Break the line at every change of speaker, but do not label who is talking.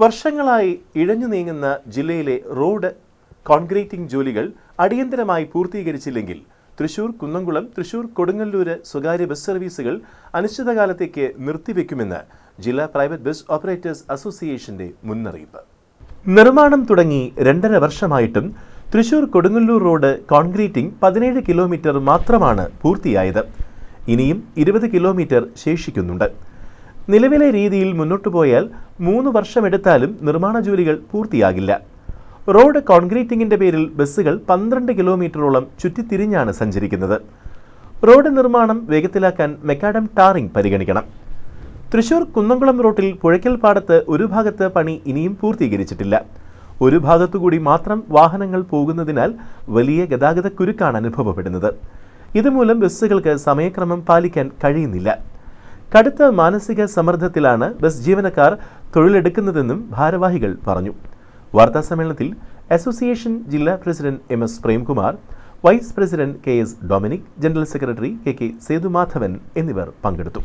വർഷങ്ങളായി ഇഴഞ്ഞു നീങ്ങുന്ന ജില്ലയിലെ റോഡ് കോൺക്രീറ്റിംഗ് ജോലികൾ അടിയന്തരമായി പൂർത്തീകരിച്ചില്ലെങ്കിൽ തൃശൂർ കുന്നംകുളം തൃശൂർ കൊടുങ്ങല്ലൂര് സ്വകാര്യ ബസ് സർവീസുകൾ അനിശ്ചിതകാലത്തേക്ക് നിർത്തിവെക്കുമെന്ന് ജില്ലാ പ്രൈവറ്റ് ബസ് ഓപ്പറേറ്റേഴ്സ് അസോസിയേഷന്റെ മുന്നറിയിപ്പ്. നിർമ്മാണം തുടങ്ങി രണ്ടര വർഷമായിട്ടും തൃശൂർ കൊടുങ്ങല്ലൂർ റോഡ് കോൺക്രീറ്റിംഗ് പതിനേഴ് കിലോമീറ്റർ മാത്രമാണ് പൂർത്തിയായത്. ഇനിയും ഇരുപത് കിലോമീറ്റർ ശേഷിക്കുന്നുണ്ട്. നിലവിലെ രീതിയിൽ മുന്നോട്ടു പോയാൽ മൂന്ന് വർഷമെടുത്താലും നിർമ്മാണ ജോലികൾ പൂർത്തിയാകില്ല. റോഡ് കോൺക്രീറ്റിംഗിന്റെ പേരിൽ ബസ്സുകൾ പന്ത്രണ്ട് കിലോമീറ്ററോളം ചുറ്റിത്തിരിഞ്ഞാണ് സഞ്ചരിക്കുന്നത്. റോഡ് നിർമ്മാണം വേഗത്തിലാക്കാൻ മെക്കാഡം ടാറിംഗ് പരിഗണിക്കണം. തൃശൂർ കുന്നംകുളം റോട്ടിൽ പുഴയ്ക്കൽ പാടത്ത് ഒരു ഭാഗത്ത് പണി ഇനിയും പൂർത്തീകരിച്ചിട്ടില്ല. ഒരു ഭാഗത്തുകൂടി മാത്രം വാഹനങ്ങൾ പോകുന്നതിനാൽ വലിയ ഗതാഗത കുരുക്കാണ് അനുഭവപ്പെടുന്നത്. ഇതുമൂലം ബസ്സുകൾക്ക് സമയക്രമം പാലിക്കാൻ കഴിയുന്നില്ല. കടുത്ത മാനസിക സമ്മർദ്ദത്തിലാണ് ബസ് ജീവനക്കാർ തൊഴിലെടുക്കുന്നതെന്നും ഭാരവാഹികൾ പറഞ്ഞു. വാർത്താ സമ്മേളനത്തിൽ അസോസിയേഷൻ ജില്ലാ president M S Premkumar vice president K S Dominic general secretary K K Sethumadhavan എന്നിവർ പങ്കെടുത്തു.